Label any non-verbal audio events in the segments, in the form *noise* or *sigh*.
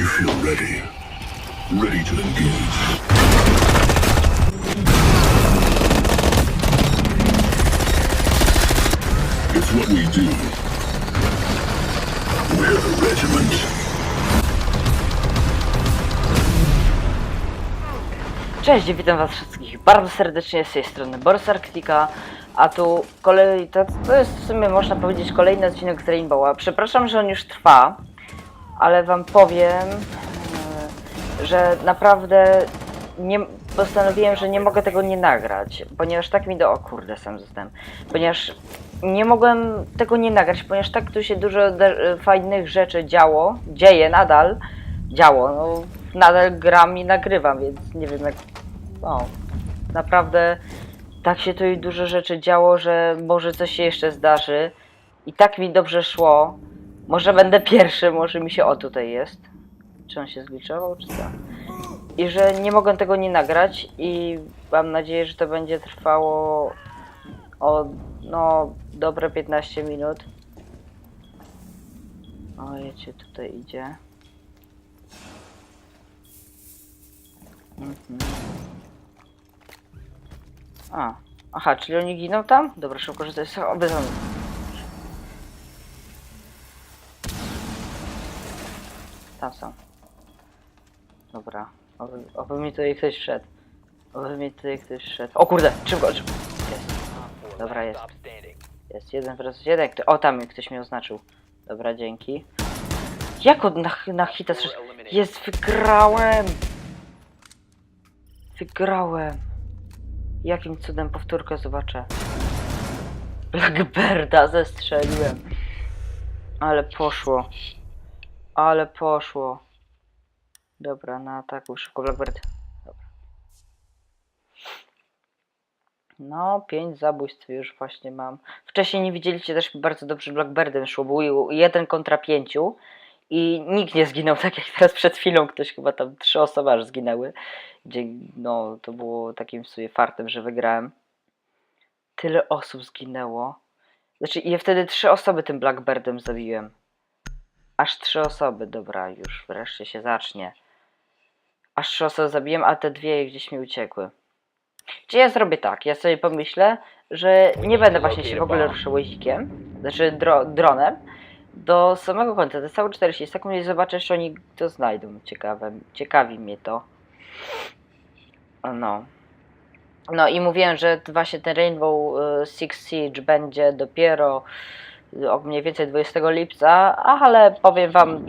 You feel ready. Ready to engage. It's what we do. We're the regiment. Cześć, witam was wszystkich bardzo serdecznie z tej strony Boris Arktika, a tu kolej, to, to jest w sumie można powiedzieć kolejny odcinek z Rainbowa. Przepraszam, że on już trwa, ale wam powiem, e, że naprawdę nie, postanowiłem, że nie mogę tego nie nagrać, ponieważ tak mi do... O kurde, sam zostałem. Ponieważ nie mogłem tego nie nagrać, ponieważ tak tu się dużo de- fajnych rzeczy działo, dzieje nadal, działo, no nadal gram i nagrywam, więc nie wiem jak... O, naprawdę tak się tu dużo rzeczy działo, że może coś się jeszcze zdarzy i tak mi dobrze szło. Może będę pierwszy, może mi się... O, tutaj jest. Czy on się zgliczował, czy co? I że nie mogę tego nie nagrać i mam nadzieję, że to będzie trwało o no dobre 15 minut. O, tutaj idzie. Mhm. A, aha, czyli oni giną tam? Dobra, szybko, że to jest obyzony. Tam są. Dobra, oby, oby mi tutaj ktoś wszedł. Oby mi tutaj ktoś wszedł. O kurde, szybko, szybko. Jest. Dobra, jest. Jest jeden versus jeden. O, tam ktoś mnie oznaczył. Dobra, dzięki. Jak od na, na hita Jest, wygrałem! Wygrałem. Jakim cudem powtórkę zobaczę. Blackbirda zestrzeliłem. Ale poszło. Ale poszło. Dobra, na ataku szybko Blackbird. Dobra. No, pięć zabójstw już właśnie mam. Wcześniej nie widzieliście też bardzo dobrze Blackbirdem szło. Był jeden kontra pięciu i nikt nie zginął, tak jak teraz przed chwilą ktoś chyba tam trzy osoby aż zginęły. Gdzie no to było takim w sumie fartem, że wygrałem. Tyle osób zginęło. Znaczy, ja wtedy trzy osoby tym Blackbirdem zabiłem. Aż trzy osoby, dobra, już wreszcie się zacznie. Aż trzy osoby zabiłem, a te dwie gdzieś mi uciekły. Czy ja zrobię tak? Ja sobie pomyślę, że nie będę właśnie się w ogóle ruszał łazikiem, znaczy dro dronem, do samego końca, jest całe 40 sekund i zobaczę, czy oni to znajdą. Ciekawe, ciekawi mnie to. No. No i mówiłem, że właśnie ten Rainbow e, Six Siege będzie dopiero o mniej więcej 20 lipca, ale powiem wam,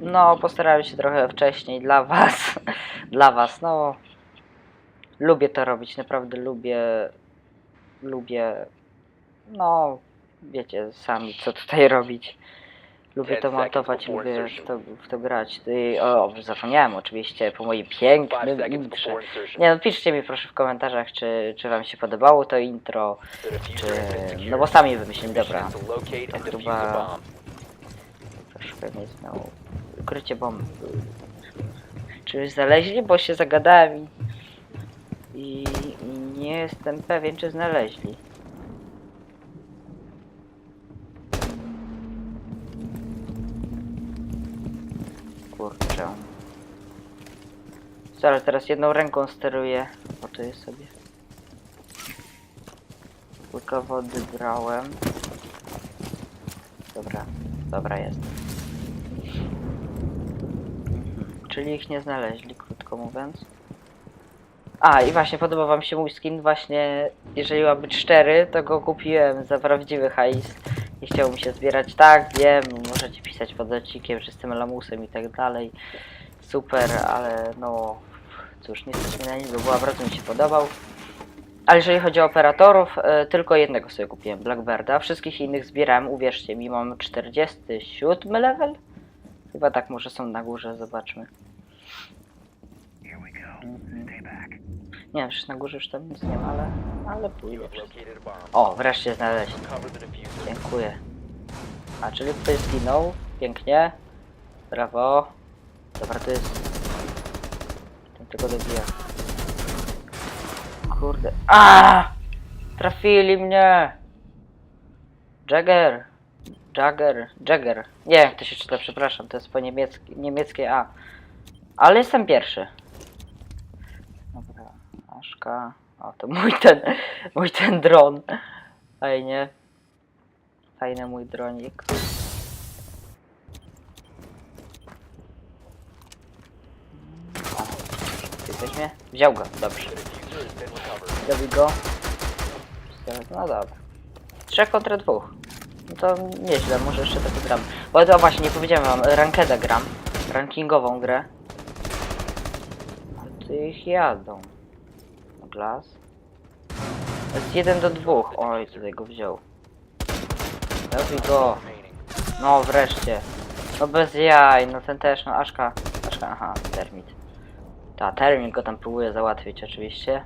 no postarałem się trochę wcześniej dla was, *laughs* dla was, no lubię to robić, naprawdę lubię, lubię, no wiecie sami co tutaj robić. Lubię to montować, lubię w to, w to grać. I, o, zapomniałem oczywiście po moim pięknym intrze. Nie no, piszcie mi proszę w komentarzach, czy, czy wam się podobało to intro, czy... No bo sami wymyślimy, dobra. To chyba... Troszkę nie znowu. Ukrycie bomby. Czy już znaleźli? Bo się zagadałem. I, i nie jestem pewien, czy znaleźli. Kurczę. Zaraz, teraz jedną ręką steruję. Gotuję sobie. Łyka wody brałem. Dobra, dobra jest. Czyli ich nie znaleźli, krótko mówiąc. A, i właśnie podoba wam się mój skin. Właśnie, jeżeli ma być szczery, to go kupiłem za prawdziwy hajs. Nie chciało mi się zbierać. Tak, wiem, możecie pisać pod odcinkiem, że jestem lamusem i tak dalej. Super, ale no... Cóż, nie stać mi na niego, bo bardzo mi się podobał. Ale jeżeli chodzi o operatorów, e, tylko jednego sobie kupiłem, Blackbirda. Wszystkich innych zbierałem, uwierzcie mi, mam 47 level? Chyba tak, może są na górze, zobaczmy. Mhm. Nie wiem, na górze już tam nic nie ma, ale, ale pójdę. O, wreszcie znaleźli. Dziękuję. A, czyli ktoś zginął. Pięknie. Brawo. Dobra, to jest... Ten tylko dobija. Kurde. A! Trafili mnie! Jagger! Jagger, Jagger. Nie, jak to się czyta, przepraszam, to jest po niemieckie, niemieckie A. Ale jestem pierwszy. Dobra, Aszka. O, to mój ten, mój ten dron. Fajnie. Fajny mój dronik. Ty weźmie? Wziął go, dobrze. Zrobi go. No dobra. Trzech kontra dwóch. No to nieźle, może jeszcze tak gram. Bo to właśnie, nie powiedziałem wam, rankedę gram. Rankingową grę. A ty ich jadą. Glas. Jest jeden do dwóch. Oj, tutaj go wziął. Robi go. No wreszcie. No bez jaj, no ten też, no Aszka. Aszka, aha, termit. Ta, termit go tam próbuje załatwić oczywiście.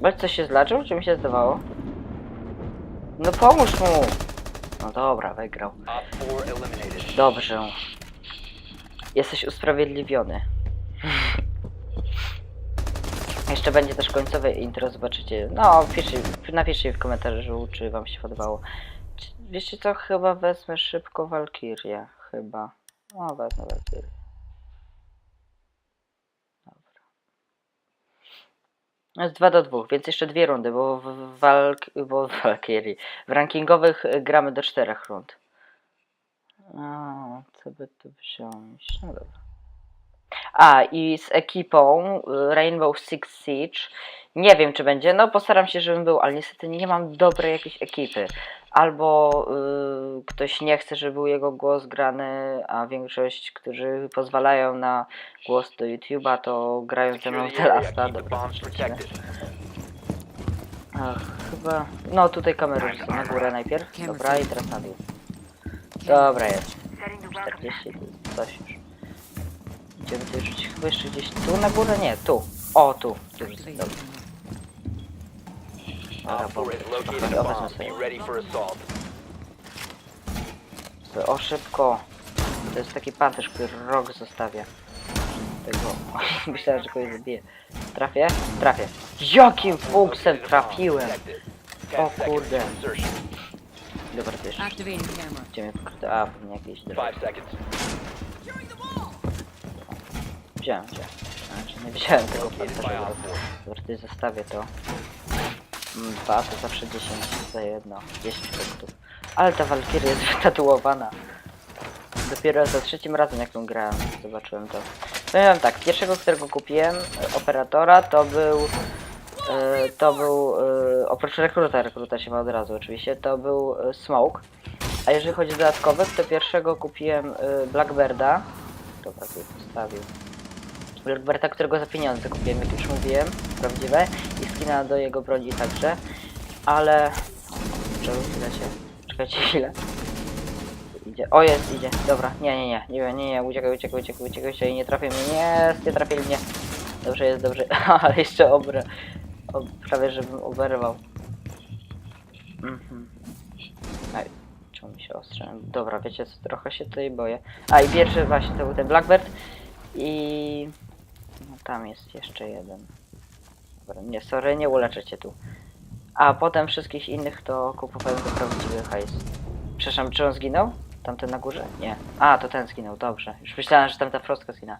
Bez coś się zlaczył, czy mi się zdawało? No pomóż mu! No dobra, wygrał. Op 4 eliminated. Dobrze. Jesteś usprawiedliwiony. *laughs* Jeszcze będzie też końcowe intro, zobaczycie. No, piszcie, napiszcie w komentarzu, czy wam się podobało. Wiecie co, chyba wezmę szybko Valkyrię. Chyba. No, wezmę Valkyrię. Dobra. Jest 2 do 2, więc jeszcze dwie rundy, bo w, walk, bo w Valkyrii. W rankingowych gramy do czterech rund. A, co by tu wziąć? No dobra. A, i z ekipą y, Rainbow Six Siege. Nie wiem, czy będzie. No, postaram się, żebym był, ale niestety nie mam dobrej jakiejś ekipy. Albo y, ktoś nie chce, żeby był jego głos grany, a większość, którzy pozwalają na głos do YouTube'a, to grają ze mną w the the Dobra. Ach, chyba. No tutaj kamerę rzucę na górę najpierw. Dobra, i teraz na dół. Dobra jest. 40 to coś już. Idziemy tutaj rzucić chyba jeszcze gdzieś tu na górę? Nie, tu. O, tu. tu dobra. Dobra, bo 4 has located Dobra, sobie. Sobie. O, szybko. To jest taki pancerz, który rok zostawia. Tego. *laughs* Myślałem, że kogoś zabije. Trafię? Trafię. Jakim fuksem trafiłem? O 10 seconds to kurde. Dobra, to jeszcze. Camera. Idziemy pokryte. A, pewnie jakieś drogi. 5 seconds. Wziąłem, wziąłem. Znaczy, nie wziąłem tego pancerza. Op 4. Dobra, tutaj zostawię to. Mm, Dwa to zawsze 10 za jedno. 10 punktów. Ale ta Valkyria jest *laughs* wytatuowana. Dopiero za trzecim razem jak ją grałem, zobaczyłem to. Powiem wam tak, pierwszego, którego kupiłem, e, operatora, to był... E, to był... E, oprócz rekruta, rekruta się ma od razu oczywiście, to był Smoke. A jeżeli chodzi o dodatkowych, to pierwszego kupiłem Blackbirda. Dobra, tu postawił. Blackberta, którego za pieniądze kupiłem, jak już mówiłem, prawdziwe. I skina do jego broni także. Ale... Czekaj, chwilę się... Czekajcie chwilę. Idzie. O, jest, idzie. Dobra, nie, nie, nie, nie, nie, nie, uciekaj, uciekaj, uciekaj, uciekaj, uciekaj, nie trafię mnie, nie, nie trafili mnie. Dobrze jest, dobrze, *laughs* ale jeszcze obrę. O, prawie, żebym oberwał. Mhm. Aj, czemu mi się ostrzem? Dobra, wiecie co, trochę się tutaj boję. A i pierwszy właśnie to był ten Blackbird. I... No tam jest jeszcze jeden. Dobra, nie, sorry, nie uleczę cię tu. A potem wszystkich innych to kupowałem za prawdziwy hajs. Przepraszam, czy on zginął? Tamten na górze? Nie. A, to ten zginął, dobrze. Już myślałem, że tamta frostka zginęła.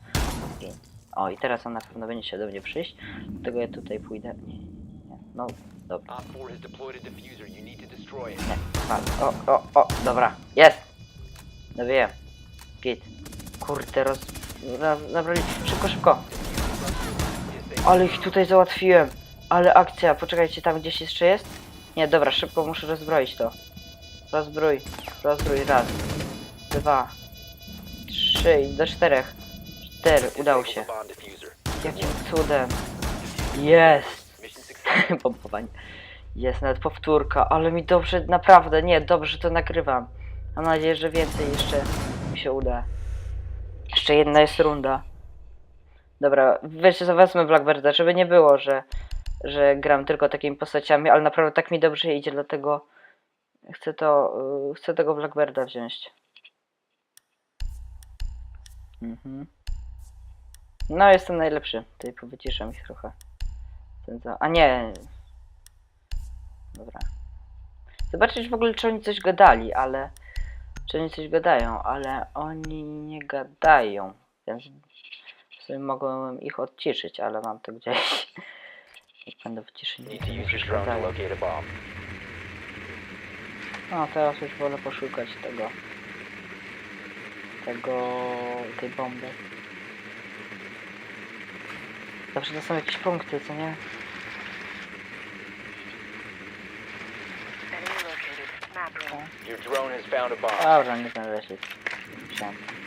O, i teraz on na pewno będzie się do mnie przyjść. Dlatego ja tutaj pójdę. Nie, nie. No, dobra. Op 4 has deployed a diffuser. You need to destroy it. Nie, fal. O, o, o, dobra. Jest! No wiem. Git. Kurde, roz... Na, nabrali. Szybko, szybko. Ale ich tutaj załatwiłem. Ale akcja, poczekajcie, tam gdzieś jeszcze jest? Nie, dobra, szybko muszę rozbroić to. Rozbrój, rozbrój, raz, dwa, trzy do czterech. Cztery, udało się. Jakim cudem. Jest! *laughs* Pompowanie. Jest nawet powtórka, ale mi dobrze, naprawdę, nie, dobrze to nagrywam. Mam nadzieję, że więcej jeszcze mi się uda. Jeszcze jedna jest runda. Dobra, wiecie co, wezmę Blackbirda, żeby nie było, że, że gram tylko takimi postaciami, ale naprawdę tak mi dobrze idzie, dlatego chcę to, yy, chcę tego Blackbirda wziąć. Mhm. No, jestem najlepszy. Tutaj powyciszam ich trochę. A nie. Dobra. Zobaczyć w ogóle, czy oni coś gadali, ale... Czy oni coś gadają, ale oni nie gadają. Więc sobie mogłem ich odciszyć, ale mam to gdzieś. Jak będę w ciszy, nie. No, teraz już wolę poszukać tego. Tego... tej bomby. Zawsze to są jakieś punkty, co nie? Bomb. Dobra, nie znaleźli. Wsiądę.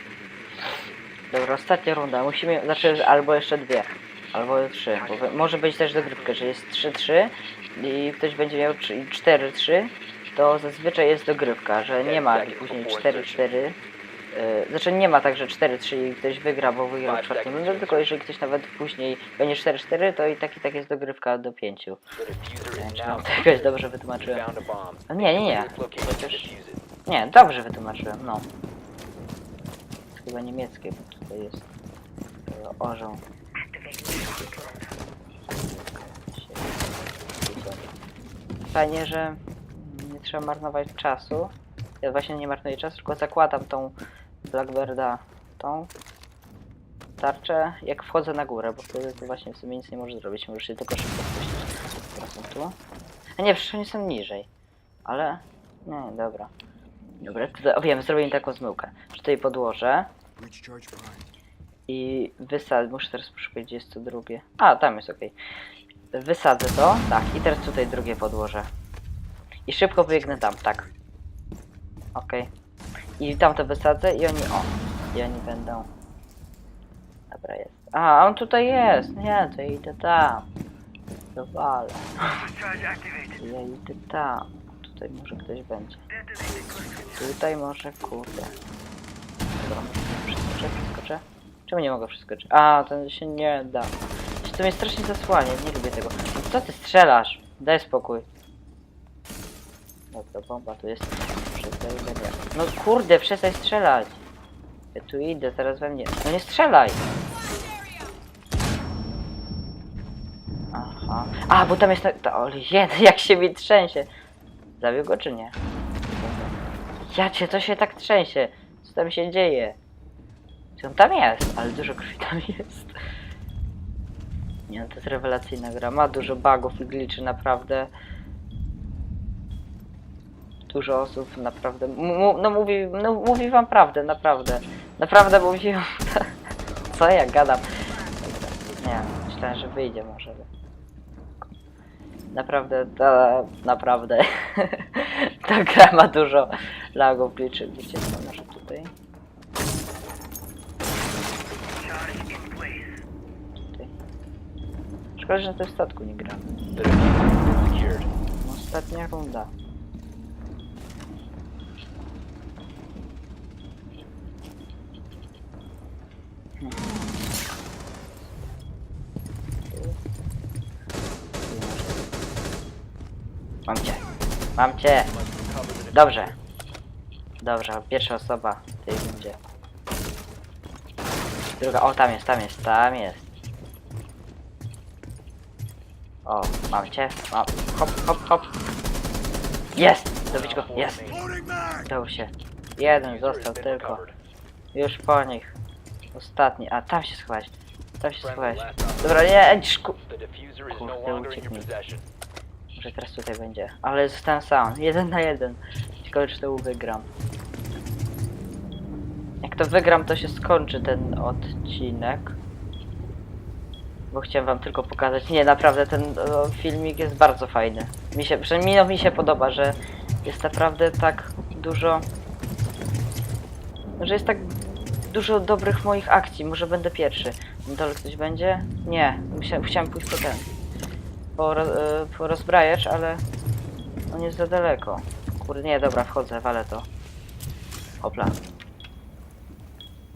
Dobra, ostatnia runda. Musimy, znaczy albo jeszcze dwie, albo trzy. Bo we- może być też dogrywka, że jest 3-3 i ktoś będzie miał 4-3, to zazwyczaj jest dogrywka, że nie ma później 4-4. Yy, znaczy nie ma tak, że 4-3 i ktoś wygra, bo wygrał w czwartym rundę, tylko jeżeli ktoś nawet później będzie 4-4, to i tak i tak jest dogrywka do 5. The diffuser Nie wiem, is czy mam to jakoś dobrze wytłumaczyłem. nie, nie, nie. It. Nie, dobrze wytłumaczyłem, no. Chyba niemieckie, bo tutaj jest e, orzeł. Fajnie, że nie trzeba marnować czasu. Ja właśnie nie marnuję czasu, tylko zakładam tą Blackbirda, tą tarczę, jak wchodzę na górę, bo wtedy to właśnie w sumie nic nie możesz zrobić, możesz się tylko szybko spuścić. Tu. A nie, przecież oni są niżej. Ale... Nie, dobra. Dobra, tutaj, o wiem, zrobię im taką zmyłkę. Że Tutaj podłożę Recharge prime. i wysadzę. Muszę teraz poszukać, gdzie jest to drugie. A, tam jest okej. Wysadzę to, tak, i teraz tutaj drugie podłożę. I szybko biegnę tam, tak. Okej. I tam to wysadzę i oni, o, i oni będą. Dobra, jest. A, on tutaj jest. Nie, to ja idę tam. Dowalę. Ja idę tam. Tutaj może ktoś będzie. Tutaj może kurde. Dobra, przeskoczę, przeskoczę. Czemu nie mogę przeskoczyć? A, to się nie da. To mnie strasznie zasłania, nie lubię tego. No Co ty strzelasz? Daj spokój. Dobra, bomba tu jest. No kurde, przestań strzelać. Ja tu idę, zaraz we mnie. No nie strzelaj! Aha. A, bo tam jest ta... ta ale *laughs* jak się mi trzęsie. Zabił go czy nie? Ja cię, to się tak trzęsie. Co tam się dzieje? Czy on tam jest? Ale dużo krwi tam jest. Nie no, to jest rewelacyjna gra. Ma dużo bugów i glitchy, naprawdę. Dużo osób naprawdę. No mówi, no mówi wam prawdę, naprawdę. Naprawdę mówi wam. *laughs* Co ja gadam? Nie, myślałem, że wyjdzie może. Naprawdę, ta, naprawdę. *laughs* Ta gra ma dużo lagów, glitchy. Wiecie co, może tutaj? Tutaj. Szkoda, że na tym statku nie gram. Ostatnia runda. Hmm. Mam cię. Mam cię. Dobrze. Dobrze, pierwsza osoba w tej. Druga, o tam jest, tam jest, tam jest. O, mam cię, mam, hop, hop, hop. Jest! Dobić go, jest! Udało się. Jeden został tylko. Już po nich. Ostatni, a tam się schować. Tam się schować. Dobra, nie, szku... Kurde, no Może teraz tutaj będzie. Ale zostałem sam. *laughs* Jeden na jeden. Ciekawe czy to wygram. Jak to wygram, to się skończy ten odcinek. Bo chciałem wam tylko pokazać. Nie, naprawdę ten o, filmik jest bardzo fajny. Mi się, przynajmniej no, mi się podoba, że jest naprawdę tak dużo. Że jest tak dużo dobrych moich akcji. Może będę pierwszy. Dole ktoś będzie? Nie, musiałem, chciałem pójść po ten po, ro- y, po rozbrajacz, ale on jest za daleko. Kurde, nie, dobra, wchodzę, walę to. Hopla.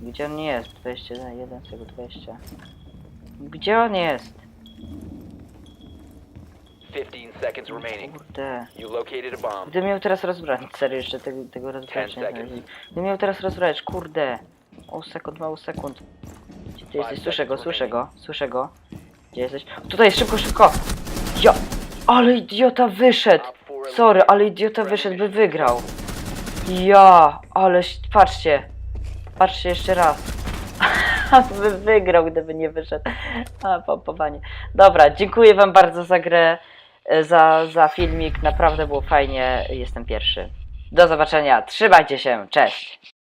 Gdzie on jest? 21 z tego 20. Gdzie on jest? 15 seconds remaining. Kurde. You located a bomb. Gdybym miał teraz rozbrać, serio, jeszcze tego, tego rozbrać nie. Gdybym miał teraz rozbrać, kurde. Mało sekund, mało sekund. Gdzie ty jesteś? Słyszę go, słyszę go, słyszę go. Gdzie jesteś? Tutaj, szybko, szybko! Ja! Ale idiota wyszedł! Op 4 Sorry, ale idiota wyszedł, by wygrał. Ja, ale patrzcie. Patrzcie jeszcze raz. *laughs* by wygrał, gdyby nie wyszedł. A, pompowanie. Dobra, dziękuję wam bardzo za grę, e, za, za filmik. Naprawdę było fajnie. Jestem pierwszy. Do zobaczenia. Trzymajcie się. Cześć.